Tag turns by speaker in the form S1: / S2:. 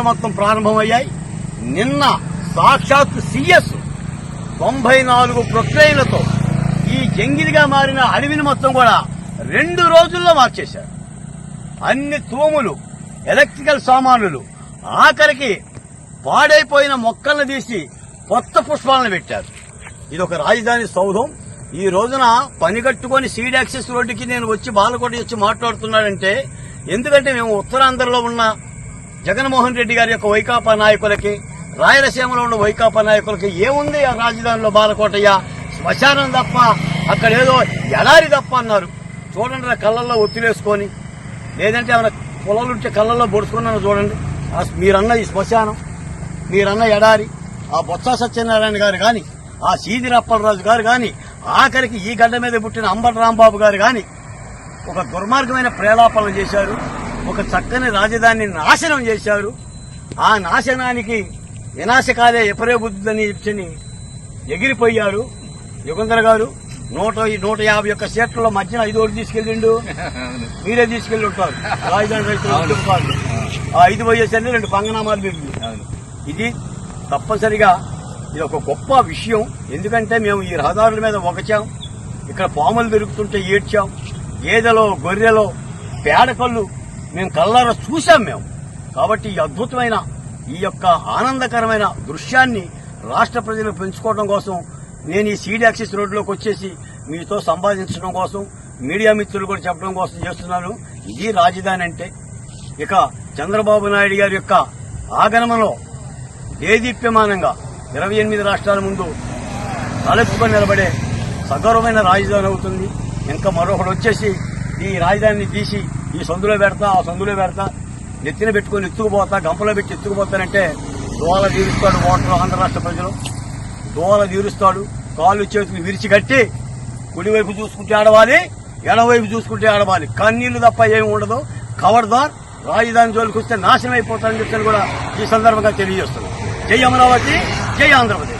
S1: పనులు మొత్తం ప్రారంభమయ్యాయి. నిన్న సాక్షాత్ సిఎస్ తొంభై నాలుగు ప్రొక్లైన్లతో ఈ జంగిలిగా మారిన అడవిని మొత్తం కూడా రెండు రోజుల్లో మార్చేశారు. అన్ని తూములు ఎలక్ట్రికల్ సామానులు ఆఖరికి పాడైపోయిన మొక్కలను తీసి కొత్త పుష్పాలను పెట్టారు. ఇది ఒక రాజధాని సౌధం. ఈ రోజున పని కట్టుకొని సీడ్ యాక్సెస్ రోడ్డుకి నేను వచ్చి బాలకోట వచ్చి మాట్లాడుతున్నానంటే ఎందుకంటే మేము ఉత్తరాంధ్రలో ఉన్న జగన్మోహన్ రెడ్డి గారి యొక్క వైకాపా నాయకులకి రాయలసీమలో ఉన్న వైకాపా నాయకులకి ఏముంది ఆ రాజధానిలో బాలకోటయ్య? శ్మశానం తప్ప అక్కడ ఏదో ఎడారి తప్ప అన్నారు. చూడండి నా కళ్ళల్లో ఒత్తిలేసుకొని. లేదంటే ఏమైనా పొలాలు ఉంటే కళ్ళల్లో పొడుచుకున్నాను చూడండి. మీరన్న ఈ శ్మశానం మీరన్న ఎడారి ఆ బొత్స సత్యనారాయణ గారు కానీ ఆ సీదిరి అప్పలరాజు గారు కానీ ఆఖరికి ఈ గడ్డ మీద పుట్టిన అంబటి రాంబాబు గారు కానీ ఒక దుర్మార్గమైన ప్రేలాపనలు చేశారు. ఒక చక్కని రాజధానిని నాశనం చేశారు. ఆ నాశనానికి వినాశకాలే ఎపరే బుద్ధిని చెప్పని ఎగిరిపోయారు. యుగంధర్ గారు నూట నూట యాభై ఒక్క సీట్లలో మధ్యన ఐదు ఓట్లు తీసుకెళ్ళిండు మీరే తీసుకెళ్ళి ఉంటారు. రాజధాని రైతులు. ఆ ఐదు పోయేసరికి రెండు పంగనామాలు
S2: అవును.
S1: ఇది తప్పనిసరిగా ఇది ఒక గొప్ప విషయం. ఎందుకంటే మేము ఈ రహదారుల మీద ఒకచాం ఇక్కడ పాములు దొరుకుతుంటే ఏడ్చాం. గేదెలో గొర్రెలో పేడకళ్ళు మేము కళ్ళారా చూశాం మేము కాబట్టి ఈ అద్భుతమైన ఈ యొక్క ఆనందకరమైన దృశ్యాన్ని రాష్ట్ర ప్రజలు పెంచుకోవడం కోసం నేను ఈ సీడ్ యాక్సిస్ రోడ్లోకి వచ్చేసి మీతో సంపాదించడం కోసం మీడియా మిత్రులు కూడా చెప్పడం కోసం చేస్తున్నాను. ఇది రాజధాని అంటే. ఇక చంద్రబాబు నాయుడు గారి యొక్క ఆగమనంలో దేదీప్యమానంగా ఇరవై ఎనిమిది రాష్ట్రాల ముందు తలెత్తుకొని నిలబడే సగౌరవమైన రాజధాని అవుతుంది. ఇంకా మరొకడు వచ్చేసి ఈ రాజధానిని తీసి ఈ సందులో పెడతా ఆ సందులో పెడతా. నెత్తిన పెట్టుకొని ఎత్తుకుపోతా గంపలో పెట్టి ఎత్తుకుపోతానంటే దోల తీరుస్తాడు ఓటర్లు ఆంధ్ర రాష్ట్ర ప్రజలు. దోవల తీరుస్తాడు కాళ్ళు చేతులు విరిచి కట్టి కుడివైపు చూసుకుంటే ఆడవాలి ఎడవైపు చూసుకుంటే ఆడవాలి. కన్నీళ్ళు తప్ప ఏమి ఉండదు. కవర్దార్ రాజధాని జోలికి వస్తే నాశనం అయిపోతారని చెప్పని కూడా ఈ సందర్భంగా తెలియజేస్తున్నాం. జై అమరావతి జై ఆంధ్రప్రదేశ్.